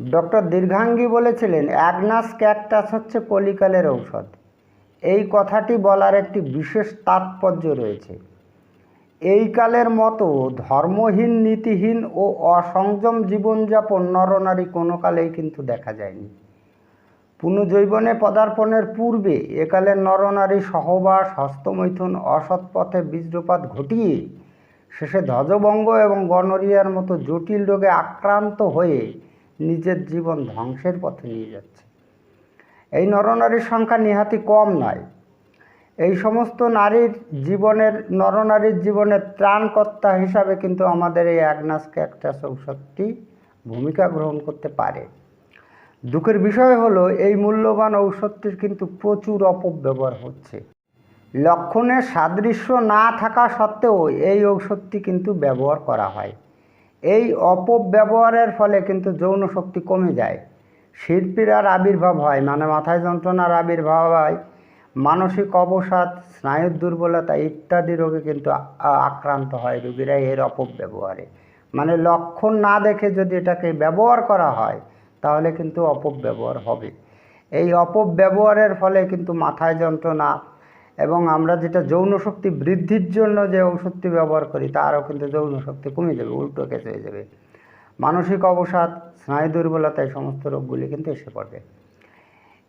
Doctor দীর্ঘাঙ্গী বলেছিলেন, agnus cactus হচ্ছে কলিকালের ঔষধ। এই কথাটি বলার একটি বিশেষ তাৎপর্য রয়েছে। এই কালের মতো ধর্মহীন, নীতিহীন ও অসংযম জীবনযাপন নরনারী কোনো কালেই কিন্তু দেখা যায়নি। পুনর্জৈবনে পদার্পণের পূর্বে একালের নরনারী সহবাস, হস্তমৈথুন অসৎপথে বীজ্রপাত ঘটিয়ে শেষে ধ্বজভঙ্গ এবং গণরিয়ার মতো জটিল রোগে আক্রান্ত হয়ে নিজের জীবন ধ্বংসের পথে নিয়ে যাচ্ছে। এই নরনারীর সংখ্যা নিহাতি কম নয়। এই সমস্ত নারীর জীবনের, নরনারীর জীবনের ত্রাণকর্তা হিসাবে কিন্তু আমাদের এই অ্যাগনাস ক্যাকটাস ঔষধটি ভূমিকা গ্রহণ করতে পারে। দুঃখের বিষয় হলো, এই মূল্যবান ঔষধটির কিন্তু প্রচুর অপব্যবহার হচ্ছে। লক্ষণের সাদৃশ্য না থাকা সত্ত্বেও এই ঔষধটি কিন্তু ব্যবহার করা হয়। এই অপব্যবহারের ফলে কিন্তু যৌন শক্তি কমে যায়। শিল্পীরার আবির্ভাব হয় মানে মাথায় যন্ত্রণার আবির্ভাব হয়, মানসিক অবসাদ, স্নায়ুর দুর্বলতা ইত্যাদি রোগে কিন্তু আক্রান্ত হয় রোগীরা এর অপব্যবহারে। মানে লক্ষণ না দেখে যদি এটাকে ব্যবহার করা হয়, তাহলে কিন্তু অপব্যবহার হবে। এই অপব্যবহারের ফলে কিন্তু মাথায় যন্ত্রণা এবং আমরা যেটা যৌন শক্তি বৃদ্ধির জন্য যে ওষুধটি ব্যবহার করি, তারও কিন্তু যৌন শক্তি কমে যাবে, উল্টো কেস হয়ে যাবে। মানসিক অবসাদ, স্নায়ু দুর্বলতা, এই সমস্ত রোগগুলি কিন্তু এসে পড়বে।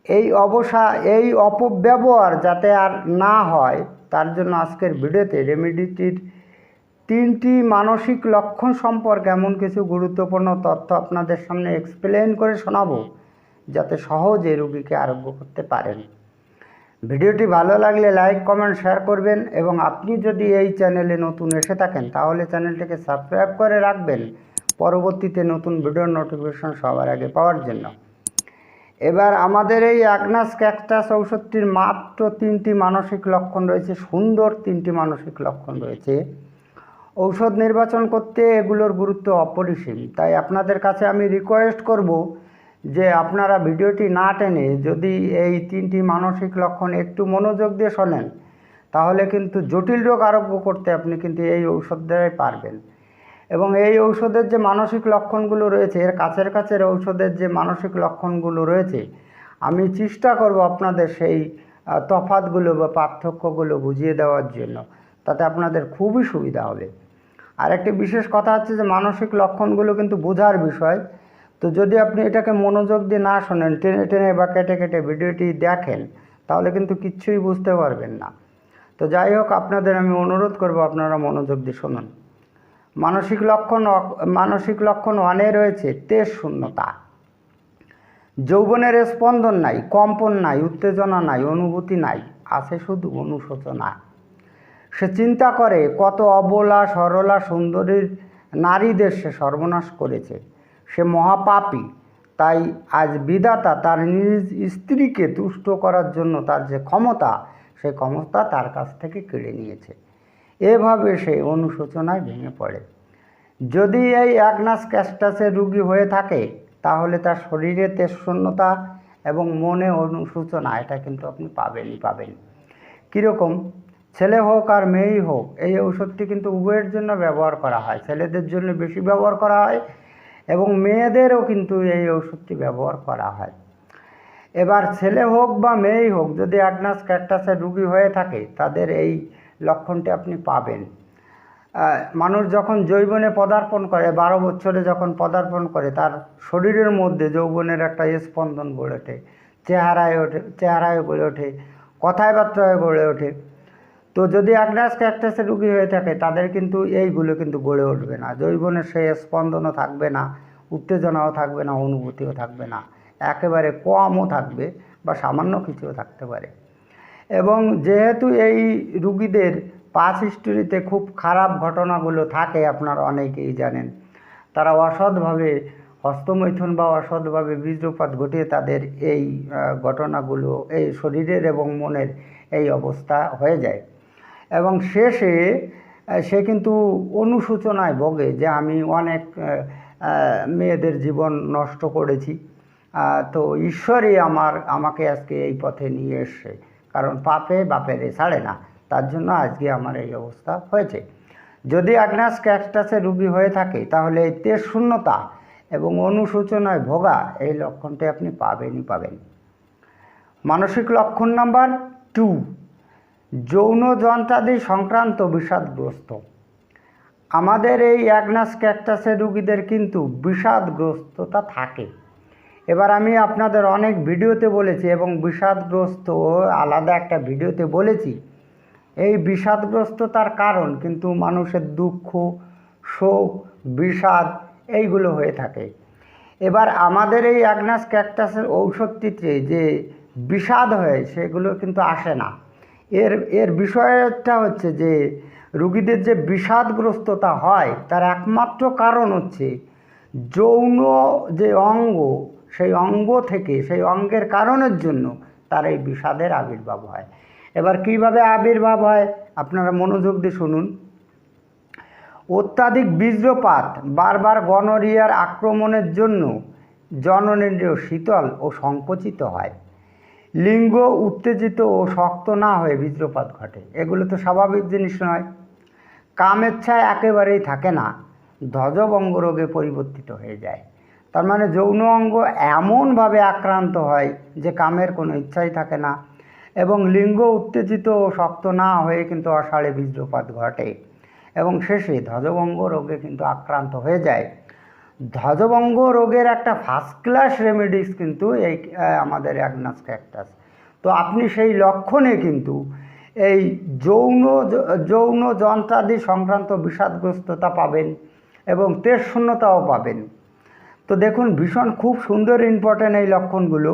এই অবসা, এই অপব্যবহার যাতে আর না হয়, তার জন্য আজকের ভিডিওতে রেমেডিটির তিনটি মানসিক লক্ষণ সম্পর্কে এমন কিছু গুরুত্বপূর্ণ তথ্য আপনাদের সামনে এক্সপ্লেন করে শোনাবো, যাতে সহজে রুগীকে আরোগ্য করতে পারেন। ভিডিওটি ভালো লাগলে লাইক, কমেন্ট, শেয়ার করবেন এবং আপনি যদি এই চ্যানেলে নতুন এসে থাকেন তাহলে চ্যানেলটিকে সাবস্ক্রাইব করে রাখবেন। পরবর্তীতে নতুন ভিডিওর নোটিফিকেশন সবার আগে পাওয়ার জন্য। এবার আমাদের এই অ্যাগনাস ক্যাকটাস ঔষধটির মাত্র তিনটি মানসিক লক্ষণ রয়েছে, সুন্দর তিনটি মানসিক লক্ষণ রয়েছে। ঔষধ নির্বাচন করতে এগুলোর গুরুত্ব অপরিসীম। তাই আপনাদের কাছে আমি রিকোয়েস্ট করব যে আপনারা ভিডিওটি না টেনে যদি এই তিনটি মানসিক লক্ষণ একটু মনোযোগ দিয়ে শোনেন, তাহলে কিন্তু জটিল রোগ আরোগ্য করতে আপনি কিন্তু এই ঔষধ দ্বারাই পারবেন। এবং এই ঔষধের যে মানসিক লক্ষণগুলো রয়েছে, এর কাছের কাছের ঔষধের যে মানসিক লক্ষণগুলো রয়েছে, আমি চেষ্টা করব আপনাদের সেই তফাতগুলো বা পার্থক্যগুলো বুঝিয়ে দেওয়ার জন্য। তাতে আপনাদের খুবই সুবিধা হবে। আর একটি বিশেষ কথা হচ্ছে যে মানসিক লক্ষণগুলো কিন্তু বোঝার বিষয়। তো যদি আপনি এটাকে মনোযোগ দিয়ে না শোনেন, টেনে টেনে বা কেটে কেটে ভিডিওটি দেখেন, তাহলে কিন্তু কিচ্ছুই বুঝতে পারবেন না। তো যাই হোক, আপনাদের আমি অনুরোধ করব আপনারা মনোযোগ দিয়ে শুনুন। মানসিক লক্ষণ মানসিক লক্ষণ ওয়ানে রয়েছে তেজ শূন্যতা যৌবনের স্পন্দন নাই, কম্পন নাই, উত্তেজনা নাই, অনুভূতি নাই, আছে শুধু অনুশোচনা। সে চিন্তা করে কত অবলা সরলা সুন্দরীর নারীদের সে সর্বনাশ করেছে। সে মহাপাপী। তাই আজ বিধাতা তার নিজ স্ত্রীকে তুষ্ট করার জন্য তার যে ক্ষমতা, সে ক্ষমতা তার কাছ থেকে কেড়ে নিয়েছে। এভাবে সে অনুশোচনায় ভেঙে পড়ে। যদি এই অ্যাগনাস ক্যাস্টাসের রুগী হয়ে থাকে, তাহলে তার শরীরে তেজ শূন্যতা এবং মনে অনুশোচনা, এটা কিন্তু আপনি পাবেনই পাবেন। কীরকম? ছেলে হোক আর মেয়েই হোক, এই ঔষধটি কিন্তু উভয়ের জন্য ব্যবহার করা হয়। ছেলেদের জন্য বেশি ব্যবহার করা হয় এবং মেয়েদেরও কিন্তু এই ঔষধটি ব্যবহার করা হয়। এবার ছেলে হোক বা মেয়েই হোক, যদি অ্যাডনাস ক্যাকটাসের রুগী হয়ে থাকে, তাদের এই লক্ষণটি আপনি পাবেন। মানুষ যখন যৌবনে পদার্পণ করে, বারো বছরে যখন পদার্পণ করে, তার শরীরের মধ্যে যৌবনের একটা স্পন্দন গড়ে ওঠে, চেহারায় ওঠে, চেহারায় গড়ে ওঠে, কথায় বার্তায় গড়ে ওঠে। তো যদি অ্যাগনাস ক্যাকটাসের রুগী হয়ে থাকে, তাদের কিন্তু এইগুলো কিন্তু গড়ে উঠবে না। যৌবনের সেই স্পন্দনও থাকবে না, উত্তেজনাও থাকবে না, অনুভূতিও থাকবে না। একেবারে কমও থাকবে বা সামান্য কিছুও থাকতে পারে। এবং যেহেতু এই রুগীদের পাস হিস্টোরিতে খুব খারাপ ঘটনাগুলো থাকে, আপনারা অনেকেই জানেন, তারা অসৎভাবে হস্তমৈথুন বা অসৎভাবে বীর্যপাত ঘটিয়ে তাদের এই ঘটনাগুলো, এই শরীরের এবং মনের এই অবস্থা হয়ে যায়। এবং শেষে সে কিন্তু অনুশোচনায় ভোগে যে আমি অনেক মেয়েদের জীবন নষ্ট করেছি। তো ঈশ্বরই আমার, আমাকে আজকে এই পথে নিয়ে এসছে। কারণ পাপে বাপেরে ছাড়ে না। তার জন্য আজকে আমার এই অবস্থা হয়েছে। যদি অ্যাগনাস ক্যাকটাসের রুগী হয়ে থাকে, তাহলে এই তেজ শূন্যতা এবং অনুশোচনায় ভোগা এই লক্ষণটি আপনি পাবেনই পাবেন। মানসিক লক্ষণ নাম্বার টু যৌন যন্ত্রাদি সংক্রান্ত বিষাদগ্রস্ত। আমাদের এই অ্যাগনাস ক্যাকটাসের রুগীদের কিন্তু বিষাদগ্রস্ততা থাকে। এবার আমি আপনাদের অনেক ভিডিওতে বলেছি এবং বিষাদগ্রস্ত আলাদা একটা ভিডিওতে বলেছি, এই বিষাদগ্রস্ততার কারণ কিন্তু মানুষের দুঃখ, শোক, বিষাদ এইগুলো হয়ে থাকে। এবার আমাদের এই অ্যাগনাস ক্যাকটাসের ঔষধটিতে যে বিষাদ হয় সেগুলো কিন্তু আসে না। এর এর বিষয়টা হচ্ছে যে রুগীদের যে বিষাদগ্রস্ততা হয়, তার একমাত্র কারণ হচ্ছে যৌন যে অঙ্গ, সেই অঙ্গ থেকে, সেই অঙ্গের কারণের জন্য তার এই বিষাদের আবির্ভাব হয়। এবার কীভাবে আবির্ভাব হয়? আপনারা মনোযোগ দিয়ে শুনুন। অত্যাধিক বীর্যপাত বারবার গনোরিয়ার আক্রমণের জন্য জননেন্দ্রিয় শীতল ও সংকুচিত হয়। লিঙ্গ উত্তেজিত ও শক্ত না হয়ে বীর্যপাত ঘটে। এগুলো তো স্বাভাবিক জিনিস নয়। কামেচ্ছায় একেবারেই থাকে না। ধ্বজভঙ্গ রোগে পরিবর্তিত হয়ে যায়। তার মানে যৌন অঙ্গ এমনভাবে আক্রান্ত হয় যে কামের কোনো ইচ্ছাই থাকে না এবং লিঙ্গ উত্তেজিত ও শক্ত না হয়ে কিন্তু অষাঢ়ে বীর্যপাত ঘটে এবং শেষে ধ্বজভঙ্গ রোগে কিন্তু আক্রান্ত হয়ে যায়। ধ্বজভঙ্গ রোগের একটা ফার্স্ট ক্লাস রেমেডিস কিন্তু এই আমাদের অ্যাগনাস ক্যাকটাস। তো আপনি সেই লক্ষণে কিন্তু এই যৌন যৌন যন্ত্রাদি সংক্রান্ত বিষাদগ্রস্ততা পাবেন এবং তেজ শূন্যতাও পাবেন। তো দেখুন, ভীষণ খুব সুন্দর ইম্পর্টেন্ট এই লক্ষণগুলো।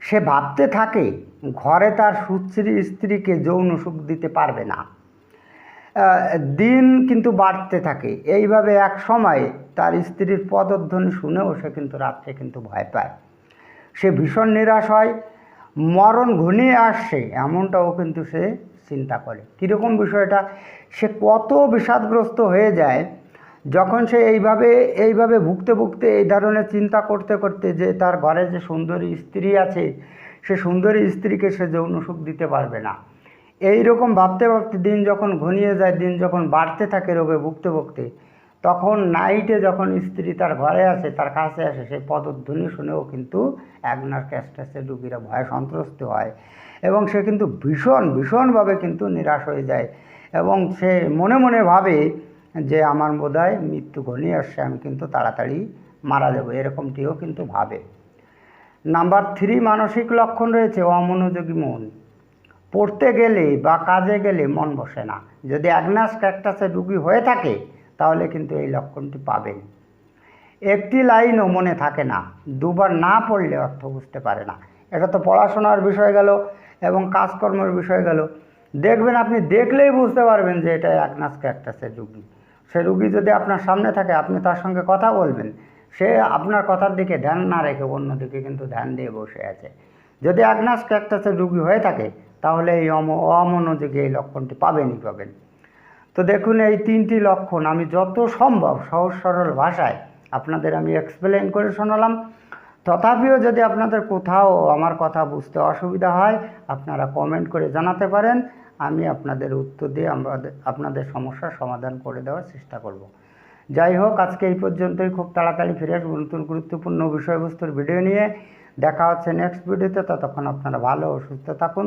সে ভাবতে থাকে, ঘরে তার সুশ্রী স্ত্রীকে যৌন সুখ দিতে পারবে না। দিন কিন্তু বাড়তে থাকে। এইভাবে এক সময় তার স্ত্রীর পদধ্বনি শুনেও সে কিন্তু রাত্রে কিন্তু ভয় পায়। সে ভীষণ নিরাশ হয়, মরণ ঘনিয়ে আসছে, এমনটাও কিন্তু সে চিন্তা করে। কীরকম বিষয়টা? সে কত বিষাদগ্রস্ত হয়ে যায়, যখন সে এইভাবে এইভাবে ভুগতে ভুগতে এই ধরনের চিন্তা করতে করতে যে তার ঘরে যে সুন্দরী স্ত্রী আছে, সে সুন্দরী স্ত্রীকে সে যৌন সুখ দিতে পারবে না। এই রকম ভাবতে ভাবতে দিন যখন ঘনিয়ে যায়, দিন যখন বাড়তে থাকে রোগে ভুগতে ভুগতে, তখন নাইটে যখন স্ত্রী তার ঘরে আসে, তার কাছে আসে, সেই পদধ্বনি শুনেও কিন্তু অ্যাগনার ক্যাস্টাসের রুগীরা ভয় সন্ত্রস্ত হয় এবং সে কিন্তু ভীষণ, ভীষণভাবে কিন্তু নিরাশ হয়ে যায় এবং সে মনে মনে ভাবে যে আমার বোধহয় মৃত্যু ঘনিয়ে আসছে, আমি কিন্তু তাড়াতাড়ি মারা যাব, এরকমটিও কিন্তু ভাবে। নাম্বার থ্রি, মানসিক লক্ষণ রয়েছে, অমনোযোগী মন। পড়তে গেলে বা কাজে গেলে মন বসে না। যদি অ্যাগনাস ক্যাকটাসের রুগী হয়ে থাকে, তাহলে কিন্তু এই লক্ষণটি পাবেন। একটি লাইনও মনে থাকে না, দুবার না পড়লে অর্থ বুঝতে পারে না। এটা তো পড়াশোনার বিষয় গেল এবং কাজকর্মের বিষয় গেল। দেখবেন আপনি দেখলেই বুঝতে পারবেন যে এটা অ্যাগনাস ক্যাকটাসের রুগী। সে রুগী যদি আপনার সামনে থাকে, আপনি তার সঙ্গে কথা বলবেন। সে আপনার কথার দিকে ধ্যান না রেখে অন্যদিকে কিন্তু ধ্যান দিয়ে বসে আছে। যদি অ্যাগনাস ক্যাকটাসের রুগী হয়ে থাকে তাহলে এই অম, অমনোযোগী এই লক্ষণটি পাবেনই পাবেন। তো দেখুন, এই তিনটি লক্ষণ আমি যত সম্ভব সহজ সরল ভাষায় আপনাদের আমি এক্সপ্লেন করে শোনালাম। তথাপিও যদি আপনাদের কোথাও আমার কথা বুঝতে অসুবিধা হয়, আপনারা কমেন্ট করে জানাতে পারেন। আমি আপনাদের উত্তর দিয়ে আমাদের, আপনাদের সমস্যার সমাধান করে দেওয়ার চেষ্টা করব। যাই হোক, আজকে এই পর্যন্তই। খুব তাড়াতাড়ি ফিরে আসব নতুন গুরুত্বপূর্ণ বিষয়বস্তুর ভিডিও নিয়ে। দেখা হচ্ছে নেক্সট ভিডিওতে ততক্ষণ আপনারা ভালো ও সুস্থ থাকুন।